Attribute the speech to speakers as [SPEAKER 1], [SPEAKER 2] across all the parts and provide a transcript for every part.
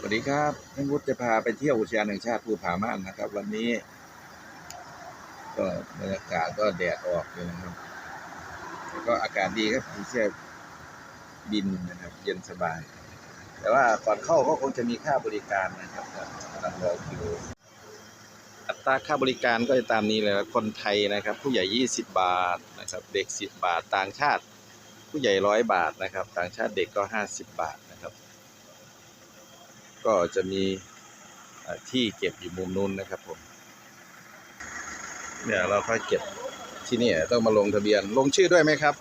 [SPEAKER 1] สวัสดีครับท่านวุฒิจะพาไปเที่ยวอุทยานแห่งชาติภูผาม่านนะครับ วันนี้ ก็บรรยากาศก็แดดออกเลยนะครับแล้วก็อากาศดีครับมีเสื้อบินนะครับ เย็นสบาย แต่ว่าก่อนเข้าก็คงจะมีค่าบริการนะครับกำลังรอคิวอัตราค่าบริการก็จะตามนี้เลยคนไทยนะครับ ผู้ใหญ่ 20 บาทนะครับ เด็ก 10 บาท ต่างชาติ ผู้ใหญ่ร้อยบาทนะครับ ต่างชาติเด็กก็ 50 บาท ก็จะมีเอ่อที่เก็บอยู่มุมนู้นนะครับผมเนี่ยเราค่อยเก็บที่นี่ต้องมาลงทะเบียนลงชื่อด้วยไหมครับ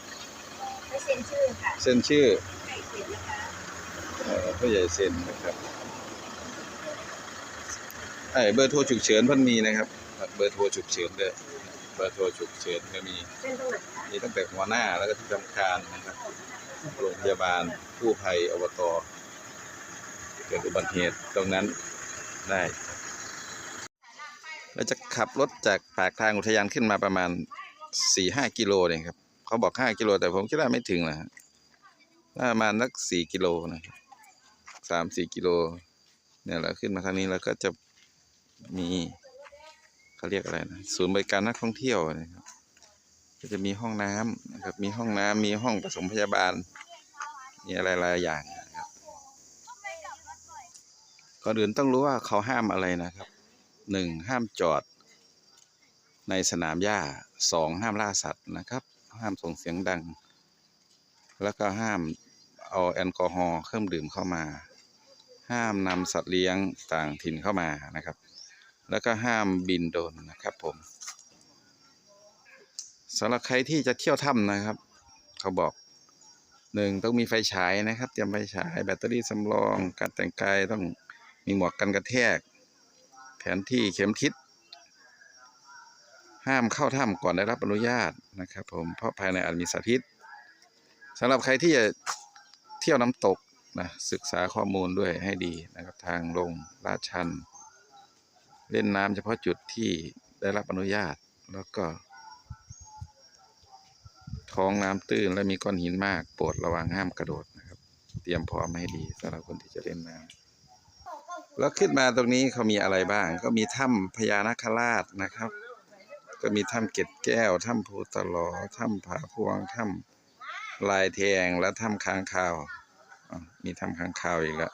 [SPEAKER 2] ไม่เซ็นชื่อค่ะ
[SPEAKER 1] เซ็นชื่อ
[SPEAKER 2] ไม่เซ็นนะคะ
[SPEAKER 1] เอ่อผู้ใหญ่เซ็นนะครับไอ้เบอร์โทรฉุกเฉินเพิ่นมีนะครับ เบอร์โทรฉุกเฉินเลยเบอร์โทรฉุกเฉินก็มี
[SPEAKER 2] เซ็นตรงไหนคะ
[SPEAKER 1] มีตั้งแต่หัวหน้าแล้วก็ที่ทำการนะครับโรงพยาบาลกู้ภัยอบต เกิดอุบัติเหตุตรงนั้นได้ เราจะขับรถจากปากทางอุทยานขึ้นมาประมาณสี่ห้ากิโลเนี่ยครับเขาบอกห้ากิโลแต่ผมคิดว่าไม่ถึงนะฮะประมาณสักสี่กิโลนะครับสามสี่กิโลเนี่ยเราขึ้นมาทางนี้แล้วก็จะมีเขาเรียกอะไรนะศูนย์บริการนักท่องเที่ยวนะครับก็จะมีห้องน้ำนะครับ มีห้องน้ำมีห้องผสมพยาบาล มีอะไรหลายอย่าง ก่อนอื่นต้องรู้ว่าเขาห้ามอะไรนะครับหนึ่งห้ามจอด ในสนามหญ้าสองห้ามล่าสัตว์นะครับ ห้ามส่งเสียงดัง แล้วก็ห้ามเอาแอลกอฮอล์เครื่องดื่มเข้ามา ห้ามนำสัตว์เลี้ยงต่างถิ่นเข้ามานะครับ แล้วก็ห้ามบินโดรนนะครับผมสำหรับใครที่จะเที่ยวถ้ำนะครับ เขาบอกหนึ่งต้องมีไฟฉายนะครับ เตรียมไฟฉายแบตเตอรี่สำรอง การแต่งกายต้อง มีหมวกกันกระแทก แผนที่เข็มทิศ ห้ามเข้าถ้ำก่อนได้รับอนุญาตนะครับ ผมเพราะภายในอาจมีสารพิษสำหรับใครที่จะเที่ยวน้ำตกนะศึกษาข้อมูลด้วยให้ดีนะครับทางลงลาดชัน เล่นน้ำเฉพาะจุดที่ได้รับอนุญาตแล้วก็ ท้องน้ำตื้นและมีก้อนหินมากโปรดระวังห้ามกระโดดนะครับ เตรียมพร้อมให้ดีสำหรับคนที่จะเล่นน้ำ แล้วขึ้นมาตรงนี้เขามีอะไรบ้าง ก็มีถ้ำพญานาคราชนะครับ ก็มีถ้ำเกล็ดแก้วถ้ำภูตะหลอถ้ำผาพวงถ้ำลายแทงและถ้ำค้างคาวมีถ้ำค้างคาวอีกแล้ว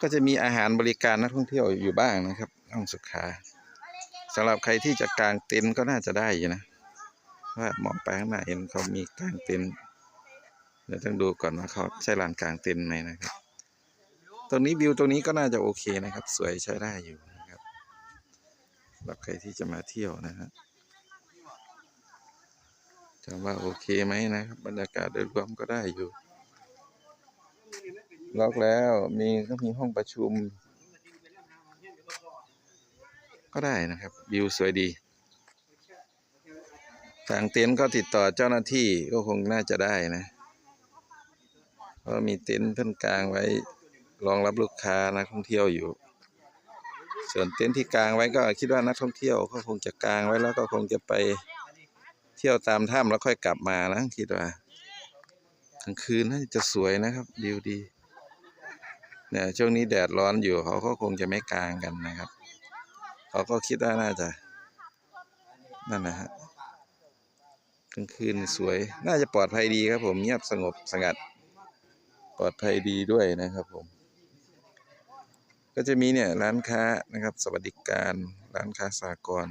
[SPEAKER 1] ก็จะมีอาหารบริการนักท่องเที่ยวอยู่บ้างนะครับห้องสุขาสำหรับใครที่จะกางเต็นท์ก็น่าจะได้อยู่นะว่ามองไปข้างหน้าเห็นเขามีกางเต็นท์เดี๋ยวต้องดูก่อนว่าเขาใช่ลานกางเต็นท์ไหมนะครับ ตรงนี้วิวตรงนี้ก็น่าจะโอเคนะครับ สวยใช้ได้อยู่นะครับสำหรับใครที่จะมาเที่ยวนะฮะถามว่าโอเคไหมนะครับ บรรยากาศโดยรวมก็ได้อยู่ ล็อกแล้วมีก็มีห้องประชุม ก็ได้นะครับ วิวสวยดีทางเต็นท์ก็ติดต่อเจ้าหน้าที่ก็คงน่าจะได้นะ เพราะมีเต็นท์เพิ่นกลางไว้ รองรับลูกค้านักท่องเที่ยวอยู่ ส่วนเต็นท์ที่กลางไว้ก็คิดว่านักท่องเที่ยวก็คงจะกลางไว้แล้วก็คงจะไปเที่ยวตามถ้ำแล้วค่อยกลับมานะคิดว่ากลางคืนน่าจะสวยนะครับวิวดีเนี่ยช่วงนี้แดดร้อนอยู่เขาก็คงจะไม่กลางกันนะครับเขาก็คิดว่าน่าจะนั่นนะฮะกลางคืนสวย น่าจะปลอดภัยดีครับผมเงียบสงบสงัด ปลอดภัยดีด้วยนะครับผม ก็จะมีเนี่ยร้านค้านะครับ สวัสดิการร้านค้าสากล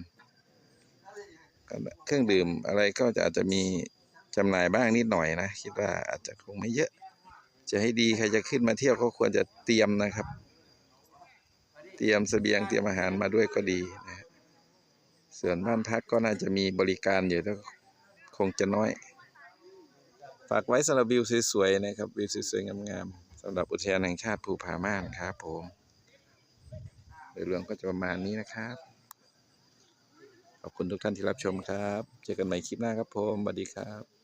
[SPEAKER 1] เครื่องดื่มอะไรก็จะอาจจะมีจำหน่ายบ้างนิดหน่อยนะ คิดว่าอาจจะคงไม่เยอะ จะให้ดีใครจะขึ้นมาเที่ยวก็ควรจะเตรียมนะครับ เตรียมเสบียงเตรียมอาหารมาด้วยก็ดีนะฮะส่วนบ้านพักก็น่าจะมีบริการอยู่แล้วคงจะน้อย ฝากไว้สำหรับวิวสวยๆนะครับวิวสวยๆงามๆสำหรับอุทยานแห่งชาติภูผาม่านครับผม ดยรวมก็จะประมาณนี้นะครับ ขอบคุณทุกท่านที่รับชมครับ เจอกันใหม่คลิปหน้าครับผมสวัสดีครับ